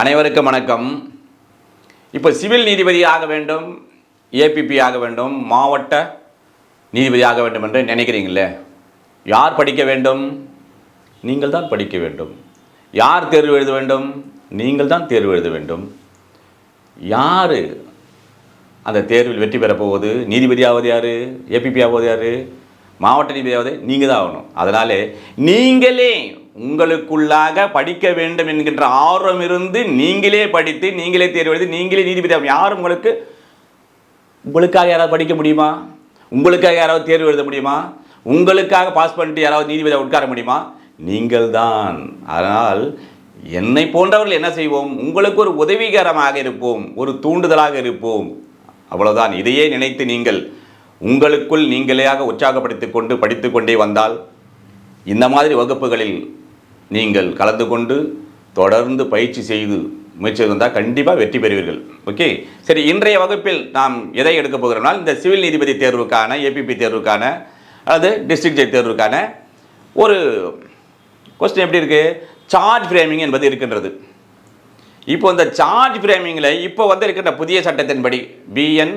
அனைவருக்கும் வணக்கம். இப்போ சிவில் நீதிபதி ஆக வேண்டும் ஏபிபி ஆக வேண்டும் மாவட்ட நீதிபதி ஆக வேண்டும் என்று நினைக்கிறீங்களே? யார் படிக்க வேண்டும்? நீங்கள் தான் படிக்க வேண்டும். யார் தேர்வு எழுத வேண்டும்? நீங்கள் தான் தேர்வு எழுத வேண்டும். யார் அந்த தேர்வில் வெற்றி பெறப் போவது நீதிபதி ஆவது யார்? ஏபிபி ஆவது யார்? மாவட்ட நீதிபதி ஆவது நீங்கள் தான் ஆகணும். அதனாலே நீங்களே உங்களுக்குள்ளாக படிக்க வேண்டும் என்கின்ற ஆர்வம் இருந்து நீங்களே படித்து நீங்களே தேர்வு எழுதி நீங்களே நீதிபதி யாரும் உங்களுக்கு? உங்களுக்காக யாராவது படிக்க முடியுமா? உங்களுக்காக யாராவது தேர்வு எழுத முடியுமா? உங்களுக்காக பாஸ் பண்ணிட்டு யாராவது நீதிபதியாக உட்கார முடியுமா? நீங்கள் தான் அதனால் என்னை போன்றவர்கள் என்ன செய்வோம்? உங்களுக்கு ஒரு உதவிகரமாக இருப்போம் ஒரு தூண்டுதலாக இருப்போம். அவ்வளவுதான். இதையே நினைத்து நீங்கள் உங்களுக்குள் நீங்களாக உற்சாகப்படுத்திக் கொண்டு படித்து கொண்டே வந்தால் இந்த மாதிரி வகுப்புகளில் நீங்கள் கலந்து கொண்டு தொடர்ந்து பயிற்சி செய்து முயற்சி வந்தால் கண்டிப்பாக வெற்றி பெறுவீர்கள். ஓகே சரி இன்றைய வகுப்பில் நாம் எதை எடுக்க போகிறோம்னா இந்த சிவில் நீதிபதி தேர்வுக்கான ஏபிபி தேர்வுக்கான அல்லது டிஸ்ட்ரிக்ட் ஜட்ஜ் தேர்வுக்கான ஒரு கொஸ்டின் எப்படி இருக்குது சார்ஜ் ஃப்ரேமிங் என்பது இருக்கின்றது. இப்போ இந்த சார்ஜ் ஃப்ரேமிங்கில் இப்போ வந்து இருக்கின்ற புதிய சட்டத்தின்படி BN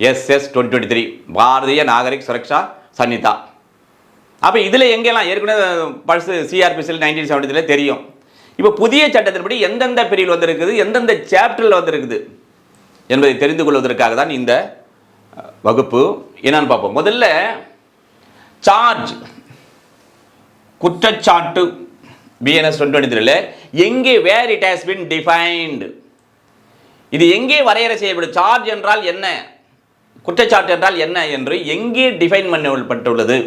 SS twenty twenty three Bharatiya Nagarik Suraksha Sanhita. அப்போ இதில் எங்கெல்லாம் ஏற்கனவே பல்ஸ் சிஆர்பிசியில் நைன்டீன் செவன்டி தெரியும். இப்போ புதிய சட்டத்தின்படி எந்தெந்த பிரிவில் வந்திருக்குது எந்தெந்த சாப்டரில் வந்திருக்குது என்பதை தெரிந்து கொள்வதற்காக தான் இந்த வகுப்பு. என்னன்னு பார்ப்போம். முதல்ல சார்ஜ் குற்றச்சாட்டு பிஎன்எஸ் டுவெண்ட்டி த்ரீல எங்கே where it has been defined இது எங்கே வரையறை செய்யப்படும்? சார்ஜ் என்றால் என்ன? குற்றச்சாட்டு என்றால் என்ன என்று எங்கே டிஃபைன் பண்ணப்பட்டுள்ளது?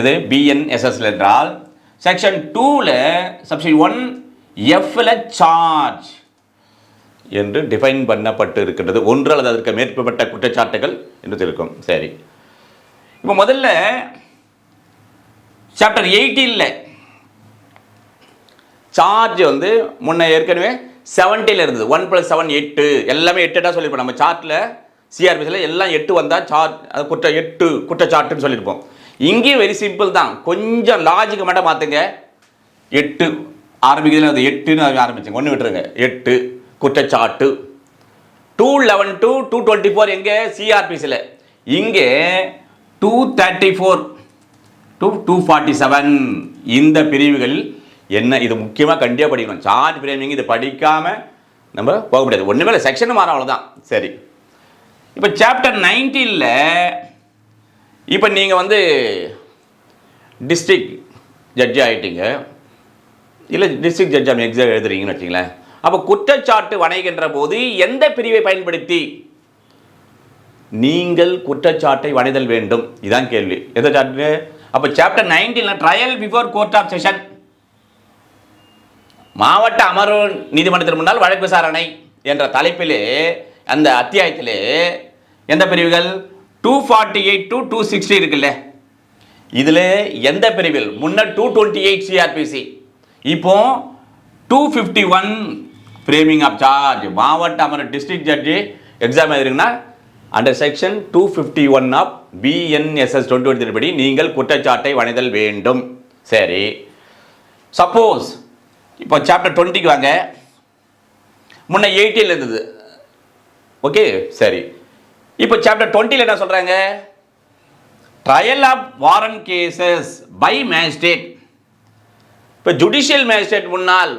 இது பிஎன்எஸ்எஸ்ல என்றால் செக்ஷன் டூவில் சப்ஷன் ஒன் எஃப்ல சார்ஜ் என்று டிஃபைன் பண்ணப்பட்டு இருக்கின்றது ஒன்று அல்லது அதற்கு மேற்பட்ட குற்றச்சாட்டுகள் என்று இருக்கும். சரி. இப்போ முதல்ல சாப்டர் எயிட்டீனில் சார்ஜ் வந்து முன்ன ஏற்கனவே செவன்ட்டியில் இருந்தது. ஒன் ப்ளஸ் செவன் எட்டு. எல்லாமே எட்டுட்டா சொல்லியிருப்போம். நம்ம சார்ட்டில் சிஆர்பிசியில் எல்லாம் எட்டு வந்தால் சார்ஜ் அது குற்ற எட்டு குற்றச்சாட்டுன்னு சொல்லியிருப்போம். இங்கேயும் வெரி சிம்பிள் தான். கொஞ்சம் லாஜிக்கு மட்டும் பார்த்துங்க. எட்டு ஆரம்பிக்கிறது அது எட்டுன்னு ஆரம்பிச்சுங்க. ஒன்று விட்டுருங்க. எட்டு குற்றச்சாட்டு. Two eleven two two twenty four எங்கே சிஆர்பிசியில் இங்கே two thirty four two two forty seven இந்த பிரிவுகளில் என்ன? இது முக்கியமாக கண்டிப்பாக படிக்கணும். சார்ஜ் ஃப்ரேமிங் இது படிக்காமல் நம்ம போக முடியாது. ஒன்றுமே இல்லை. செக்ஷன் மாறும் அவ்வளோதான் சரி. இப்போ சாப்டர் நைன்டீனில் இப்போ நீங்கள் வந்து டிஸ்ட்ரிக் ஜட்ஜி ஆகிட்டீங்க இல்லை டிஸ்ட்ரிக்ட் ஜட்ஜ் எக்ஸாம் எழுதுறீங்கன்னு வச்சிங்களேன் அப்போ குற்றச்சாட்டு வணைகின்ற போது எந்த பிரிவை பயன்படுத்தி நீங்கள் குற்றச்சாட்டை வணைதல் வேண்டும்? இதான் கேள்வி. எந்த சாட்டு அப்போ சாப்டர் நைன்டீனில் trial before court of session மாவட்ட அமர்வு நீதிமன்றத்திற்கு முன்னால் வழக்கு விசாரணை என்ற தலைப்பிலே அந்த அத்தியாயத்திலே எந்த பிரிவுகள்? Two forty eight to two sixty இருக்குல்ல? இதில் எந்த பிரிவில்? முன்னே டூ டுவெண்ட்டி எயிட் சிஆர்பிசி இப்போ two fifty one framing of charge மாவட்ட அமர district judge exam எழுதுறீங்கன்னா under section two fifty one of BNSS twenty one படி நீங்கள் குற்றச்சாட்டை வணிதல் வேண்டும். சரி. சப்போஸ் இப்போ சாப்டர் டுவெண்ட்டிக்கு வாங்க. முன்ன எயிட்டியில் இருந்தது. ஓகே சரி. இப்போ சாப்டர் டுவெண்ட்டியில் என்ன சொல்கிறாங்க trial of warrant cases by magistrate இப்போ ஜுடிஷியல் மேஜிஸ்ட்ரேட் முன்னால்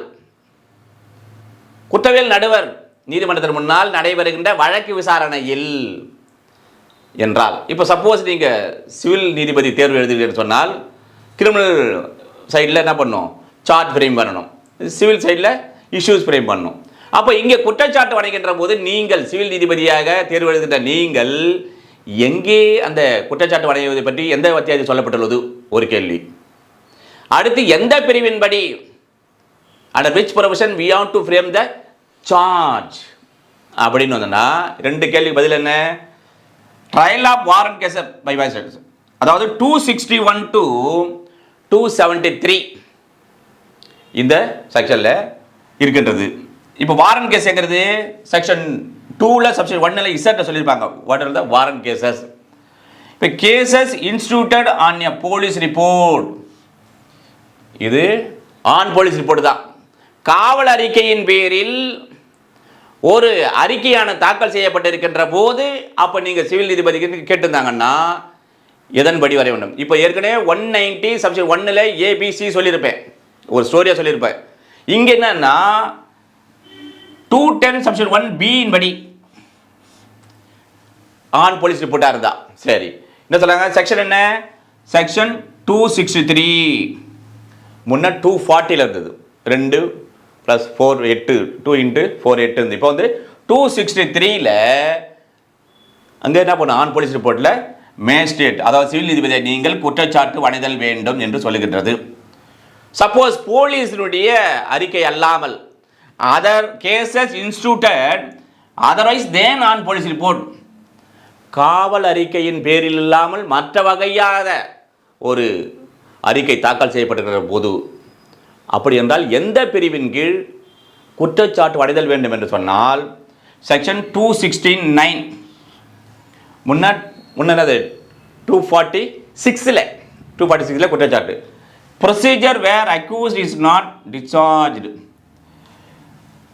குற்றவியல் நடுவர் நீதிமன்றத்தின் முன்னால் நடைபெறுகின்ற வழக்கு விசாரணையில் என்றால் இப்போ சப்போஸ் நீங்கள் சிவில் நீதிபதி தேர்வு எழுதுகிறீங்கன்னு சொன்னால் கிரிமினல் சைடில் என்ன பண்ணணும் சார்ஜ் ஃப்ரேம் பண்ணணும். சிவில் சைடில் இஷ்யூஸ் ஃப்ரேம் பண்ணணும். அப்போ இங்கே குற்றச்சாட்டு வணங்குகின்ற போது நீங்கள் சிவில் நீதிபதியாக தேர்வு எழுதுகின்ற நீங்கள் எங்கே அந்த குற்றச்சாட்டு வணங்குவதை பற்றி எந்த அத்தியாயத்தில் சொல்லப்பட்டுள்ளது? ஒரு கேள்வி. அடுத்து எந்த பிரிவின்படி? And which provision we on to frame the charge அப்படின்னு வந்தோன்னா ரெண்டு கேள்வி பதில் என்ன? Trial of warrant case by அதாவது two sixty one to two seventy three இந்த செக்ஷனில் இருக்கின்றது. இப்போ வாரன் கேஸ் எங்கிறது செக்ஷன் டூவில் செக்ஷன் ஒன்னில் இசட்டை சொல்லியிருப்பாங்க. What are the warrant cases இப்போ cases instituted on a police report இது ஆன் போலீஸ் ரிப்போர்ட் தான். காவல் அறிக்கையின் பேரில் ஒரு அறிக்கையான தாக்கல் செய்யப்பட்டிருக்கின்ற போது அப்போ நீங்கள் சிவில் நீதிபதிக்கு கேட்டிருந்தாங்கன்னா எதன்படி வர வேண்டும்? இப்போ ஏற்கனவே ஒன் நைன்டி சப்ஜெக்ட் ஒன்னில் ஏபிசி சொல்லியிருப்பேன். ஒரு ஸ்டோரியாக சொல்லியிருப்பேன். இங்கே என்னன்னா டூ டென் சப்ஷன் ஒன் பியின் படி. ஆன் போலீஸ் ரிப்போர்ட்டாக இருந்தா சரி. என்ன சொல்கிறாங்க செக்ஷன் என்ன? செக்ஷன் டூ சிக்ஸ்டி த்ரீ முன்னே டூ ஃபார்ட்டியில் இருந்தது. ரெண்டு ப்ளஸ் ஃபோர் எட்டு டூ இன்ட்டு ஃபோர் எட்டு இருந்து இப்போ வந்து டூ சிக்ஸ்டி த்ரீயில் அங்கே என்ன பண்ணும்? ஆன் போலீஸ் ரிப்போர்ட்டில் மேஜிஸ்ட்ரேட் அதாவது சிவில் நீதிபதியை நீங்கள் குற்றச்சாட்டு வணிதல் வேண்டும் என்று சொல்லுகின்றது. சப்போஸ் போலீஸினுடைய அறிக்கை அல்லாமல் other cases instituted otherwise then on police report காவல் அறிக்கையின் பேரில் இல்லாமல் மற்ற வகையான ஒரு அறிக்கை தாக்கல் செய்யப்பட்டிருக்கிற போது அப்படி என்றால் எந்த பிரிவின் கீழ் குற்றச்சாட்டு அடைதல் வேண்டும் என்று சொன்னால் செக்ஷன் டூ சிக்ஸ்டீன் நைன் முன்ன முன்னது டூ ஃபார்ட்டி சிக்ஸில் டூ ஃபார்ட்டி சிக்ஸில் குற்றச்சாட்டு. Procedure where accused is not discharged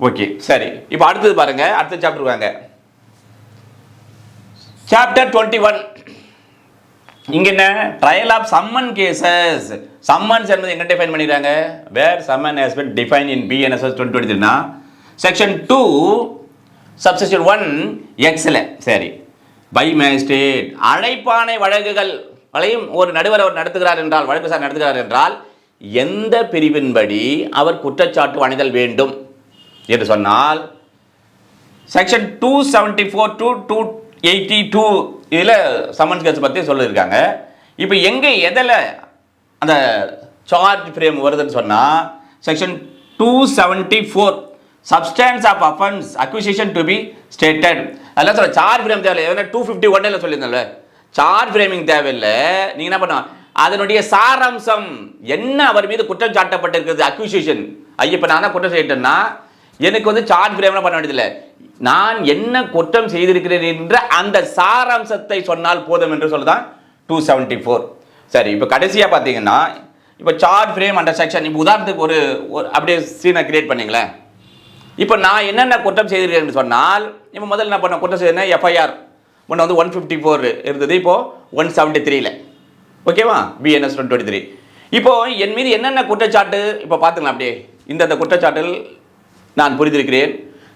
okay சரி. இப்போ அடுத்தது பாருங்க அடுத்த சாப்டர் வாங்க. சாப்டர் டுவெண்ட்டி ஒன் இங்க என்ன? Trial of summon cases summons என்பது எங்க டிஃபைன் பண்ணிடுறாங்க where summon has been define in BNSS twenty twenty த்ரீனா section two subsection one எக்ஸில் சரி. பை மேஜிஸ்ட்ரேட் அழைப்பானை வழக்குகள் வளையும் ஒரு நடுவர் அவர் நடத்துகிறார் என்றால் வழக்கு சார் நடத்துகிறார் என்றால் எந்த பிரிவின்படி அவர் குற்றச்சாட்டு அணிதல் வேண்டும்? என்று சொன்னால் section two seventy four two two eighty two இதில் சம்மன்ஸ் கேஸ் பற்றி சொல்லியிருக்காங்க. இப்போ எங்கே எதில் அந்த சார்ஜ் ஃப்ரேம் வருதுன்னு சொன்னால் section two seventy four substance of offence acquisition to be stated அதெல்லாம் சொல்ல சார்ஜ் ஃப்ரேம் தேவையில்லை. எதனா டூ ஃபிஃப்டி ஒன்னில் சொல்லியிருந்தேன்ல. சார்ஜ் ஃப்ரேமிங் தேவையில்லை. நீங்கள் என்ன பண்ணலாம்? அதனுடைய சாராம்சம் என்ன? அவர் மீது குற்றம் சாட்டப்பட்டிருக்கிறது? அக்யூசியேஷன் ஐயப்ப நான் தான் குற்றம் செய்யட்டேன்னா எனக்கு வந்து சார்ஜ் ஃப்ரேம்லாம் பண்ண வேண்டியதில்லை. நான் என்ன குற்றம் செய்திருக்கிறேன் என்ற அந்த சாராம்சத்தை சொன்னால் போதும் என்று சொல்லுதான் டூ செவன்ட்டி ஃபோர் சரி இப்போ கடைசியாக பார்த்தீங்கன்னா இப்போ சார்ஜ் ஃப்ரேம் அண்டர் செக்ஷன் இப்போ உதாரணத்துக்கு ஒரு ஒரு அப்படியே சீனை கிரியேட் பண்ணிங்களேன். இப்போ நான் என்னென்ன குற்றம் செய்திருக்கேன்னு என்று சொன்னால் இப்போ முதல்ல என்ன பண்ண குற்றம் செய்தேன் எஃப்ஐஆர் முன்ன வந்து ஒன் ஃபிஃப்டி ஃபோர் இருந்தது இப்போது ஒன் செவன்ட்டி த்ரீல ஓகேவா பிஎன்எஸ் ஒன் டுவெண்ட்டி த்ரீ இப்போது என் மீது என்னென்ன குற்றச்சாட்டு இப்போ பார்த்துக்கலாம் அப்படியே. இந்தந்த குற்றச்சாட்டில் நான் புரிந்திருக்கிறேன்.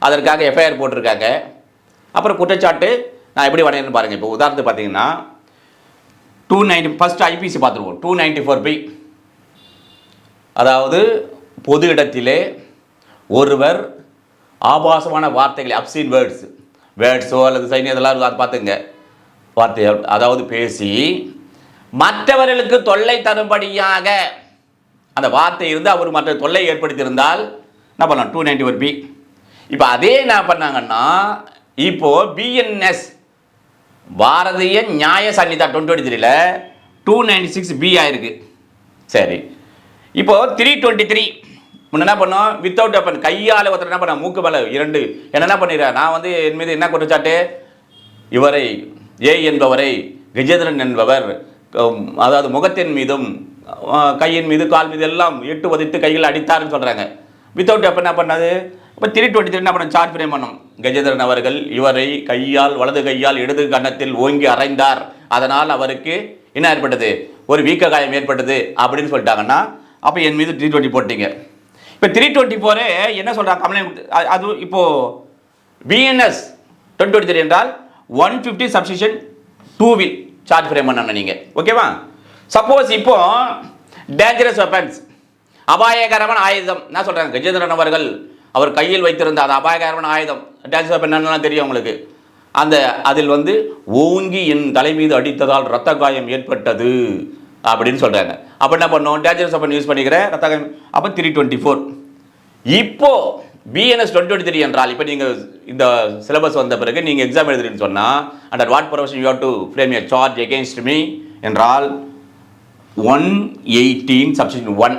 அதற்காக எஃப்ஐஆர் போட்டிருக்காங்க. அப்புறம் குற்றச்சாட்டு நான் எப்படி வரையணும்னு பாருங்கள் இப்போ உதாரணத்துக்கு பார்த்தீங்கன்னா டூ நைன்டி ஃபஸ்ட் ஐபிசி பார்த்துருவோம். டூ நைன்டி ஃபோர் பி அதாவது பொது இடத்திலே ஒருவர் ஆபாசமான வார்த்தைகளை அப்சீன் வேர்ட்ஸ் வேர்ட்ஸோ அல்லது சைனி இதெல்லாம் இருக்கும் அதை பார்த்துங்க. வார்த்தை அதாவது பேசி மற்றவர்களுக்கு தொல்லை தரும்படியாக அந்த வார்த்தை இருந்து அவர் மற்ற தொல்லை ஏற்படுத்தியிருந்தால் என்ன பண்ணலாம்? டூ நைன்டி ஒரு பி இப்போ அதே என்ன பண்ணாங்கன்னா இப்போ பிஎன்எஸ் பாரதிய நியாய சன்னிதா டுவெண்ட்டி த்ரீல டூ நைன்டி சிக்ஸ் பி ஆயிருக்கு. சரி. இப்போ த்ரீ டுவெண்ட்டி த்ரீ முன்ன என்ன பண்ணோம்? வித்தவுட் வெப்பன் கையால் ஒருத்தர் என்ன பண்ண மூக்கு மேலே இரண்டு. என்ன என்ன பண்ணிடுறேன் நான் வந்து என் மீது என்ன குற்றச்சாட்டு? இவரை ஏ என்பவரை கஜேந்திரன் என்பவர் அதாவது முகத்தின் மீதும் கையின் மீது கால் மீது எல்லாம் எட்டு உதைத்து கையில் அடித்தாருன்னு சொல்கிறாங்க வித்தவுட் அப்போ என்ன பண்ணது? இப்போ த்ரீ டுவெண்ட்டி த்ரீ என்ன பண்ண சார்ஜ் ஃப்ரேம் பண்ணும் கஜேந்திரன் அவர்கள் இவரை கையால் வலது கையால் இடது கன்னத்தில் ஓங்கி அரைந்தார். அதனால் அவருக்கு என்ன ஏற்பட்டது? ஒரு வீக்க காயம் ஏற்பட்டது அப்படின்னு சொல்லிட்டாங்கன்னா அப்போ என் மீது த்ரீ டுவெண்ட்டி போட்டீங்க. இப்போ த்ரீ டுவெண்ட்டி ஃபோரே என்ன சொல்கிறாங்க கம்ப்ளைண்ட் அது இப்போது விஎன்எஸ் டுவெண்ட்டி டுவெண்ட்டி த்ரீ என்றால் one fifty subsection two we'll charge frame பண்ணணும் நீங்கள் ஓகேவா சப்போஸ் இப்போ டேஞ்சரஸ் வெப்பன்ஸ் அபாயகரமான ஆயுதம். என்ன சொல்கிறாங்க கஜேந்திரன் அவர்கள் அவர் கையில் வைத்திருந்த அந்த அபாயகரமான ஆயுதம். டேஞ்சரஸ் என்னென்னலாம் தெரியும் உங்களுக்கு? அந்த அதில் வந்து ஓங்கி என் தலை மீது அடித்ததால் ரத்த காயம் ஏற்பட்டது அப்படின்னு சொல்கிறாங்க அப்போ என்ன பண்ணோம்? டேஞ்சரஸ் வெப்பன் யூஸ் பண்ணிக்கிறேன். ரத்த காயம் அப்போ த்ரீ டுவெண்ட்டி ஃபோர் இப்போது பிஎன்எஸ் டுவெண்ட்டி டுவெண்ட்டி த்ரீ என்றால் இப்போ நீங்கள் இந்த சிலபஸ் வந்த பிறகு நீங்கள் எக்ஸாம் எழுதுறீங்கன்னு சொன்னால் under what profession you have to frame a charge against me என்றால் one eighteen subsection one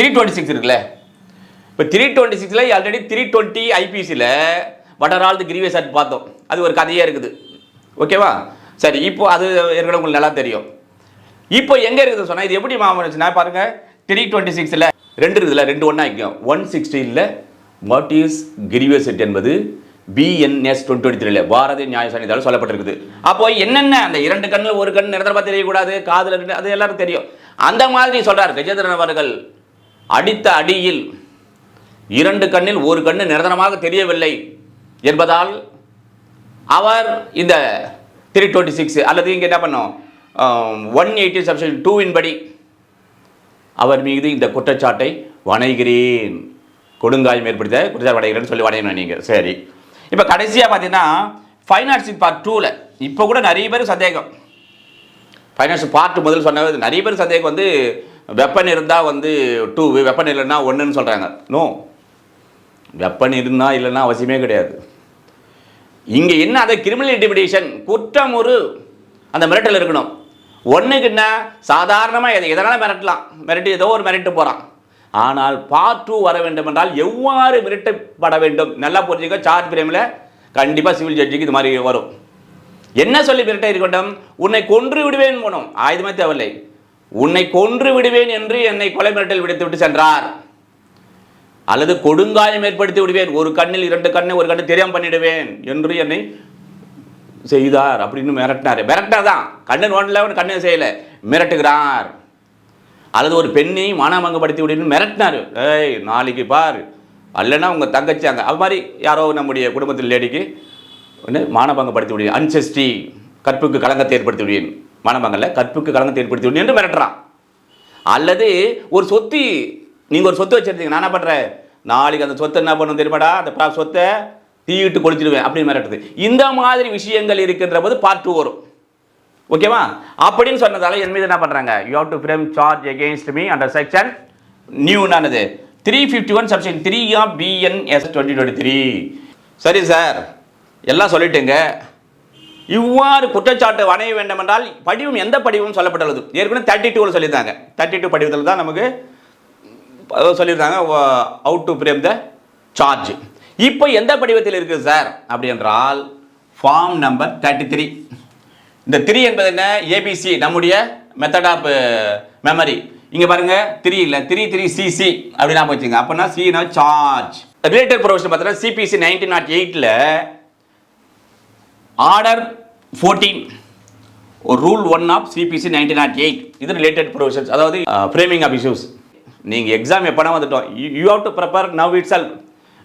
three twenty six இருக்குல்ல. இப்போ த்ரீ டுவெண்ட்டி சிக்ஸில் already three twenty ஐபிசியில் what all the grievous hurt பார்த்தோம். அது ஒரு கதையே இருக்குது. ஓகேவா சரி இப்போ அது இருக்கிற உங்களுக்கு நல்லா தெரியும். இப்போ எங்கே இருக்குது சொன்னால் இது எப்படி மாமன் பாருங்கள் த்ரீ டுவெண்ட்டி சிக்ஸில் ரெண்டு இருக்குதுல்ல ரெண்டு ஒன்றா இருக்கும் ஒன் சிக்ஸ்டீனில் வாட் இஸ் செட் என்பது பிஎன்எஸ் டுவெண்ட்டி டுவெண்ட்டி த்ரீல பாரதிய நியாய சன்னிதானம் சொல்லப்பட்டிருக்குது. அப்போ என்னென்ன அந்த இரண்டு கண்ணில் ஒரு கண் நிரந்தரமாக தெரியக்கூடாது காதில் அது எல்லாரும் தெரியும். அந்த மாதிரி சொல்கிறார் கஜேந்திரன் அவர்கள். அடித்த அடியில் இரண்டு கண்ணில் ஒரு கண்ணு நிரந்தரமாக தெரியவில்லை என்பதால் அவர் இந்த த்ரீ டுவெண்ட்டி சிக்ஸ் அல்லது இங்கே என்ன பண்ணோம்? ஒன் எயிட்டி சப்ஷன் டூவின் படி அவர் மீது இந்த குற்றச்சாட்டை வணைகிறேன் கொடுங்காயம் ஏற்படுத்த குற்றச்சாட்டு வணைகிறேன்னு சொல்லி வணையணும் நீங்கள் சரி. இப்போ கடைசியாக பார்த்தீங்கன்னா ஃபைனான்சிங் பார்ட் டூவில் இப்போ கூட நிறைய பேர் சந்தேகம். ஃபைனான்ஸ் பார்ட் முதல் சொன்னது நிறைய பேர் சந்தேகம் வந்து வெப்பன் இருந்தால் வந்து டூ வெப்பன் இல்லைன்னா ஒன்றுன்னு சொல்கிறாங்க நோ வெப்பன் இருந்தால் இல்லைன்னா அவசியமே கிடையாது. இங்கே என்ன அதை கிரிமினல் இன்டிமிடேஷன் குற்றம் ஒரு அந்த மிரட்டல் இருக்கணும். ஒன்றுக்கு என்ன? சாதாரணமாக எதை எதனால் மிரட்டலாம்? மிரட்டி ஏதோ ஒரு மிரட்டு போகிறான் ஆனால் பார்ட் டூ வர வேண்டும் என்றால் எவ்வாறு மிரட்டப்பட வேண்டும்? நல்லா புரிஞ்சுக்க சார்ஜ் பிரேமில் கண்டிப்பாக சிவில் ஜட்ஜுக்கு இது மாதிரி வரும். என்ன சொல்லி மிரட்ட இருக்கட்டும்? உன்னை கொன்று விடுவேன் போனோம். ஆயுதமே தேவையில்லை. உன்னை கொன்று விடுவேன் என்று என்னை கொலை மிரட்டல் விடுத்துவிட்டு சென்றார். அல்லது கொடுங்காயம் ஏற்படுத்தி விடுவேன் ஒரு கண்ணில் இரண்டு கண்ணை ஒரு கண்ணு தெரியாமல் பண்ணிடுவேன் என்று என்னை செய்தார் அப்படின்னு மிரட்டினார். மிரட்டினாதான் கண்ணன் ஒன்றில் அவன் கண்ணன் செய்யலை. மிரட்டுகிறார். அல்லது ஒரு பெண்ணை மானாமங்கப்படுத்தி விடுன்னு மிரட்டினார். ஏய் நாளைக்கு பார். அல்லனா உங்கள் தங்கச்சி அங்கே. அது மாதிரி யாரோ நம்முடைய குடும்பத்தில் லேடிக்கு ஒன்று மானபங்கப்படுத்தி விடுவேன். அன்செஸ்டி கற்புக்கு கலங்கத்தை ஏற்படுத்தி விடுவேன். மானபங்கல்ல கற்புக்கு கலங்கத்தை ஏற்படுத்தி என்று மிரட்டுறான். அல்லது ஒரு சொத்து நீங்கள் ஒரு சொத்து வச்சுருந்தீங்க நான் என்ன பண்ணுறேன் நாளைக்கு அந்த சொத்தை என்ன பண்ணும் தெரியுமாடா? அந்த ப்ரா சொத்தை தீயிட்டு கொளுத்திடுவேன் அப்படின்னு மிரட்டுது. இந்த மாதிரி விஷயங்கள் இருக்கின்ற போது பார்ட் வரும். ஓகேவா அப்படின்னு சொன்னதால என் மீது என்ன பண்ணுறாங்க you have to frame charge against me under section நியூனானது three fifty one subsection three of BNS twenty twenty three சரி சார் எல்லாம் சொல்லிட்டுங்க. இவ்வாறு குற்றச்சாட்டு வணைய வேண்டும் என்றால் படிவம் எந்த படிவம் சொல்லப்பட்டுள்ளது? ஏற்கனவே தேர்ட்டி டூவில் சொல்லியிருந்தாங்க. தேர்ட்டி டூ படிவத்தில் தான் நமக்கு சொல்லியிருந்தாங்க out to frame the charge இப்போ எந்த படிவத்தில் இருக்குது சார் அப்படி என்றால் ஃபார்ம் நம்பர் தேர்ட்டி த்ரீ இந்த த்ரீ என்பது என்ன? ஏபிசி நம்முடைய மெத்தட் ஆஃப் மெமரி இங்கே பாருங்க த்ரீ இல்லை த்ரீ த்ரீ சிசி அப்படின்னு நாம வச்சுங்க அப்படின்னா சினா சார்ஜ் ரிலேட்டட் ப்ரொவிஷன் பார்த்தீங்கன்னா சிபிசி நைன்டீன் நாட் எயிட்டில் ஆர்டர் ஃபோர்டீன் ஒரு rule one of CPC nineteen nought eight இது ரிலேட்டட் ப்ரொவிஷன்ஸ் அதாவது ஃப்ரேமிங் ஆஃப் இஷ்யூஸ் நீங்கள் எக்ஸாம் எப்போனா வந்துட்டோம். You have to prepare now it shall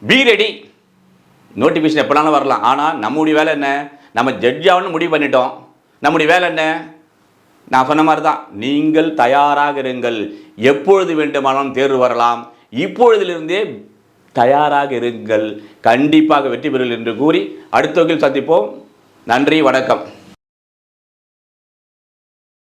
be ready notification எப்போனாலும் வரலாம். ஆனால் நம்முடைய வேலை என்ன? நம்ம ஜட்ஜ் ஆகணும்னு முடிவு பண்ணிட்டோம். நம்முடைய வேலை என்ன? நான் சொன்ன மாதிரி தான் நீங்கள் தயாராக இருங்கள். எப்பொழுது வேண்டுமானாலும் தேர்வு வரலாம். இப்பொழுதிலிருந்தே தயாராக இருங்கள். கண்டிப்பாக வெற்றி பெறுங்கள் என்று கூறி அடுத்த வகையில் சந்திப்போம். நன்றி வணக்கம்.